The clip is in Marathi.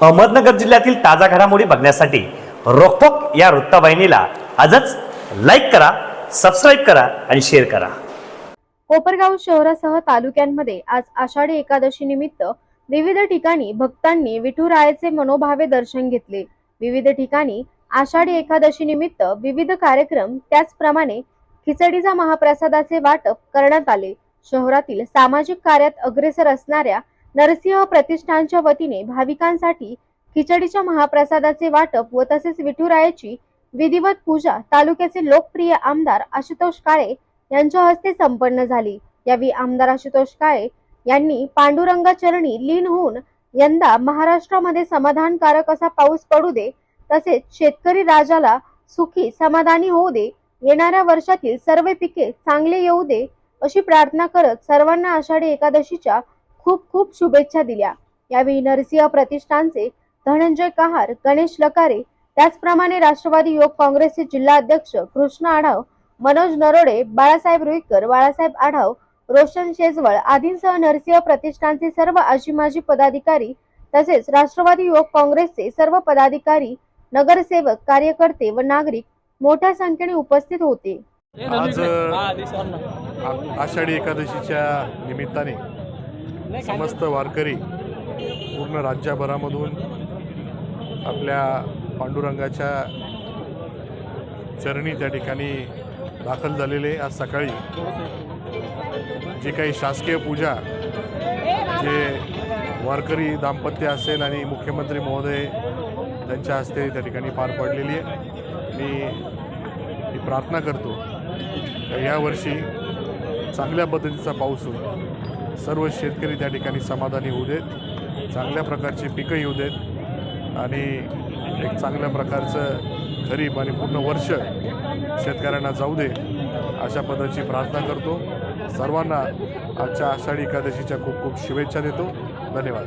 अहमदनगर जिल्ह्यातील ताजा घडामोडी बघण्यासाठी रोखोक या वृत्तवाहिनीला आजच लाईक करा सबस्क्राईब करा आणि शेअर करा. कोपरगाव शहरासह तालुक्यांमध्ये आज आषाढी एकादशी निमित्त विविध ठिकाणी भक्तांनी विठुरायाचे मनोभावे दर्शन घेतले. विविध ठिकाणी आषाढी एकादशी निमित्त विविध कार्यक्रम त्याचप्रमाणे खिचडीचा महाप्रसादाचे वाटप करण्यात आले. शहरातील सामाजिक कार्यात अग्रेसर असणाऱ्या नरसिंह प्रतिष्ठानच्या वतीने भाविकांसाठी खिचडीच्या महाप्रसादाचे वाटप व तसेच विठुरायाची विधिवत पूजा तालुक्याचे लोकप्रिय आमदार आशुतोष काळे यांच्या हस्ते संपन्न झाली. यावेळी आमदार आशुतोष काळे यांनी पांडुरंगा चरणी लीन होऊन यंदा महाराष्ट्रामध्ये समाधानकारक असा पाऊस पडू दे तसेच शेतकरी राजाला सुखी समाधानी होऊ दे येणाऱ्या वर्षातील सर्व पिके चांगले येऊ दे अशी प्रार्थना करत सर्वांना आषाढी एकादशीच्या खूप खूप शुभेच्छा दिल्या. यावेळी नरसिंह प्रतिष्ठानचे धनंजय कहार गणेश लकारे त्याचप्रमाणे राष्ट्रवादी युवक काँग्रेसचे जिल्हा अध्यक्ष कृष्ण आढाव मनोज नरोडे बाळासाहेब रुईकर बाळासाहेब आढाव रोशन शेजवळ आदींसह नरसिंह प्रतिष्ठानचे सर्व आजी माजी पदाधिकारी तसेच राष्ट्रवादी युवक काँग्रेसचे सर्व पदाधिकारी नगरसेवक कार्यकर्ते व नागरिक मोठ्या संख्येने उपस्थित होते. आज आषाढी एकादशीच्या निमित्ताने समस्त वारकरी पूर्ण राज्यभरामधून आपल्या पांडुरंगाच्या चरणी त्या ठिकाणी दाखल झालेले आज सकाळी. जी काही शासकीय पूजा जे वारकरी दाम्पत्य असेल आणि मुख्यमंत्री महोदय त्यांच्या हस्ते त्या ठिकाणी पार पडलेली आहे. मी ही प्रार्थना करतो. यावर्षी चांगल्या पद्धतीचा पाऊस होईल. सर्व शेतकरी त्या ठिकाणी समाधानी होऊ देत चांगल्या प्रकारची पिकं येऊ देत आणि एक चांगल्या प्रकारचं खरीप आणि पूर्ण वर्ष शेतकऱ्यांना जाऊ दे अशा पद्धतीची प्रार्थना करतो. सर्वांना आजच्या आषाढी एकादशीच्या खूप खूप शुभेच्छा देतो. धन्यवाद.